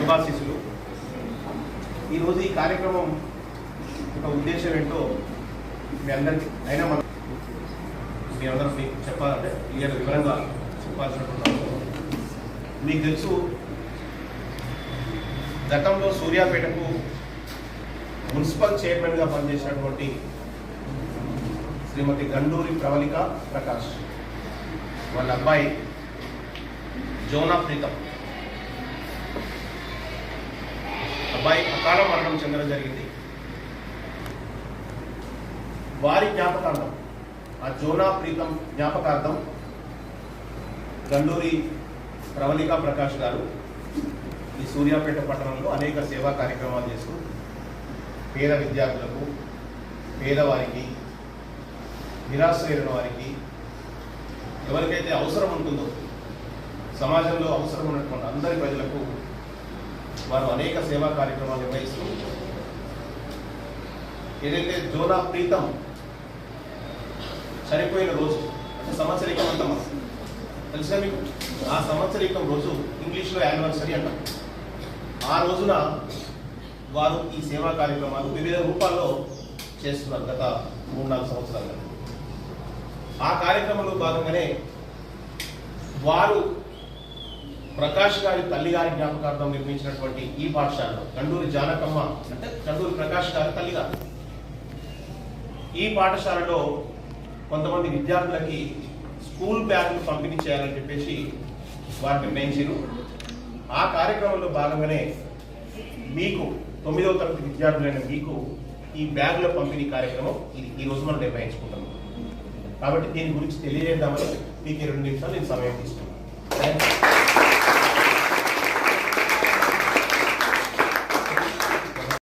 శుభాశీసులు ఈరోజు ఈ కార్యక్రమం ఒక ఉద్దేశం ఏంటో మీ అందరికి అయినా మనం మీ అందరూ మీకు చెప్పాలంటే క్లియర్ వివరంగా చెప్పాల్సినట్టున్నాను మీకు తెలుసు గతంలో సూర్యాపేటకు మున్సిపల్ చైర్మన్గా పనిచేసినటువంటి శ్రీమతి గండూరి ప్రవళిక ప్రకాష్ వాళ్ళ అబ్బాయి జోనా ప్రీతం. అబ్బాయి అకాల మరణం చెందడం జరిగింది. వారి జ్ఞాపకార్థం ఆ జోనా ప్రీతం జ్ఞాపకార్థం గండూరి ప్రవళికా ప్రకాష్ గారు ఈ సూర్యాపేట పట్టణంలో అనేక సేవా కార్యక్రమాలు చేస్తూ పేద విద్యార్థులకు పేదవారికి నిరాశ్రయులైన వారికి ఎవరికైతే అవసరం ఉంటుందో సమాజంలో అవసరం ఉన్నటువంటి అందరి వారు అనేక సేవా కార్యక్రమాలు నిర్వహిస్తూ ఏదైతే జోనా ప్రీతం చనిపోయిన రోజు అంటే సంవత్సరికం అంటాం మనం. తెలుసా మీకు? ఆ సంవత్సరికం రోజు ఇంగ్లీష్లో యానివర్సరీ అంటాం. ఆ రోజున వారు ఈ సేవా కార్యక్రమాలు వివిధ రూపాల్లో చేస్తున్నారు గత మూడు నాలుగు సంవత్సరాలుగా. ఆ కార్యక్రమంలో భాగంగానే వారు ప్రకాష్ గారి తల్లి గారి జ్ఞాపకార్థం నిర్మించినటువంటి ఈ పాఠశాలలో కండూరి జానకమ్మ అంటే కండూరి ప్రకాష్ గారి తల్లి గారు ఈ పాఠశాలలో కొంతమంది విద్యార్థులకి స్కూల్ బ్యాగులు పంపిణీ చేయాలని చెప్పేసి వారిని పెంచారు ఆ కార్యక్రమంలో భాగంగానే మీకు తొమ్మిదవ తరగతి విద్యార్థులైన మీకు ఈ బ్యాగుల పంపిణీ కార్యక్రమం ఇది ఈ రోజు మనం నిర్వహించుకుంటాం కాబట్టి దీని గురించి తెలియజేద్దామని మీకు రెండు నిమిషాలు నేను సమయం తీసుకున్నాను. Thank you